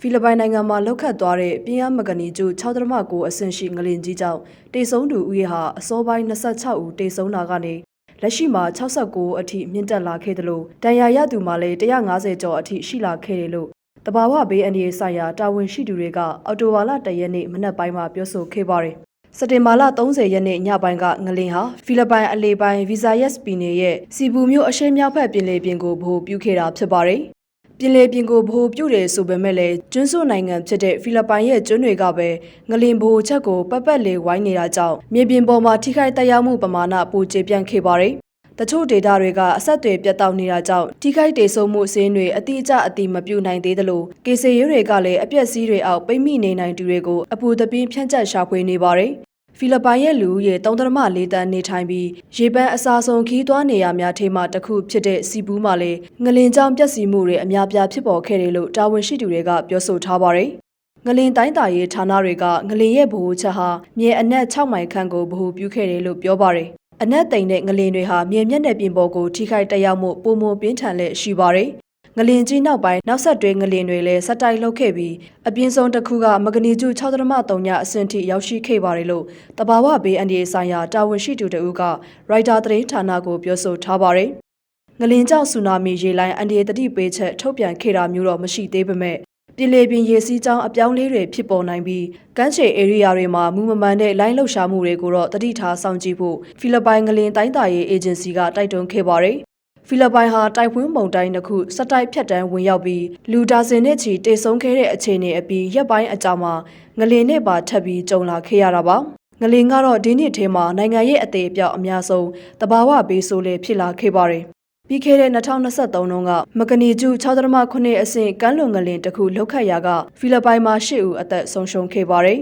ဖီလစ်ပိုင်နိုင်ငံမှာလောက်ခတ်သွားတဲ့ပြင်းအားမဂနီကျူ6.9အဆင့်ရှိငလင်ကြီးကြောင့်တေဆုံးသူဦးရေဟာအစောပိုင်း26ဦးတေဆုံးတာကနေလက်ရှိမှာ69အထိမြင့်တက်လာခဲ့တယ်လို့တန်ရာရသူမှလည်း150ကျော်အထိရှိလာခဲ့တယ်လို့တဘာဝဘေးအနေနဲ့ဆိုင်ရာတာဝန်ရှိသူတွေကအော်တိုဝါလာတရက်နေ့မနက်ပိုင်းမှာပြောဆိုခဲ့ပါတယ်စက်တင်ဘာလ30ရက်နေ့ညပိုင်းကငလင်ဟာဖီလစ်ပိုင်အလေပိုင်းဗီဇာယက်စ်ပြည်နယ်ရဲ့စီဘူမြို့အရှေ့မြောက်ဘက်ပြင်လေပြင်ကိုဗဟိုပြုခဲ့တာဖြစ်ပါတယ်။ ပြင်လေပြင်ကိုဗဟိုပြုတယ်ဆိုပေမဲ့လည်းကျွန်းစုနိုင်ငံဖြစ်တဲ့ဖီလစ်ပိုင်ရဲ့ကျွန်းတွေကပဲငလင်ဗဟိုချက်ကိုပတ်ပတ်လေးဝိုင်းနေတာကြောင့်မြေပြင်ပေါ်မှာထိခိုက်တက်ရောက်မှုပမာဏပိုကျပြန့်ခဲ့ပါတယ်။တချို့ဒေတာတွေကအဆက်အသွယ်ပြတ်တောက်နေတာကြောင့်ထိခိုက်ဒေဆုံးမှုအစင်းတွေအတိအကျအတိမပြုနိုင်သေးသလိုကေဆေရဲတွေကလည်းအပြက်စီးတွေအောက်ပိတ်မိနေနိုင်သူတွေကိုအပူတပင်းဖြန့်ကျက်ရှာဖွေနေပါတယ်။ ဖီလစ်ပိုင်ရဲ့လူဦးရေ3.4တန်းနေထိုင်ပြီးရေပန်းအစာဆုံးခီးသွားနေရများထဲမှတစ်ခုဖြစ်တဲ့စီပူးမှာလည်းငလင်ကြောင်ပျက်စီးမှုတွေအများပြားဖြစ်ပေါ်ခဲ့တယ်လို့တာဝန်ရှိသူတွေကပြောဆိုထားပါတယ်။ငလင်တိုင်းတာရေးဌာနတွေကငလင်ရဲ့ဗဟိုချက်ဟာမြေအနက်6မိုင်ခန့်ကိုဗဟိုပြုခဲ့တယ်လို့ပြောပါတယ်။အနက်တိမ်တဲ့ငလင်တွေဟာမြေမျက်နှာပြင်ပေါ်ကိုထိခိုက်တက်ရောက်မှုပုံမပြင်းထန်လက်ရှိပါတယ်။ ငလင်ကြီးနောက်ပိုင်းနောက်ဆက်တွဲငလင်တွေလည်းစက်တိုက်လှုပ်ခဲ့ပြီးအပြင်းဆုံးတစ်ခုကမဂနီကျူ6.3ညအဆင့်ထိရောက်ရှိခဲ့ပါတယ်လို့တဘာဝဘေးအန်ဒီဆိုင်ရာတာဝန်ရှိသူတဦးကရိုက်တာသတင်းဌာနကိုပြောဆိုထားပါတယ်။ငလင်ကြောင့်ဆူနာမီရေလိုင်းအန်ဒီတတိပေးချက်ထုတ်ပြန်ခဲ့တာမျိုးတော့မရှိသေးပေမဲ့ပြည်လေပြင်ရေစီးကြောင်းအပြောင်းလဲတွေဖြစ်ပေါ်နိုင်ပြီးကမ်းခြေ area တွေမှာမူမမှန်တဲ့လိုင်းလှုပ်ရှားမှုတွေကိုတော့တတိထားစောင့်ကြည့်ဖို့ဖီလစ်ပိုင်ငလင်တိုင်းတာရေးအေဂျင်စီကတိုက်တွန်းခဲ့ပါတယ်။ ဖိလစ်ပိုင်ဟာတိုက်ပွဲမုန်တိုင်းတစ်ခုစက်တိုက်ဖြတ်တန်းဝင်ရောက်ပြီးလူဒါဇင်နဲ့ချီတေဆုံးခဲ့တဲ့အခြေအနေအပြီးရက်ပိုင်းအကြာမှာငလင်နဲ့ပါထပ်ပြီးကြုံလာခဲ့ရတာပါငလင်ကတော့ဒီနှစ်ထဲမှာနိုင်ငံရဲ့အသေးအပြောက်အများဆုံးတဘာဝဘေးဆိုးလေဖြစ်လာခဲ့ပါတယ်ပြီးခဲ့တဲ့2023တုန်းကမကနီကျူ6.9အဆင့်ကမ်းလွန်ငလင်တစ်ခုလောက်ခတ်ရာကဖိလစ်ပိုင်မှာ10ဦးအသက်ဆုံးရှုံးခဲ့ပါတယ်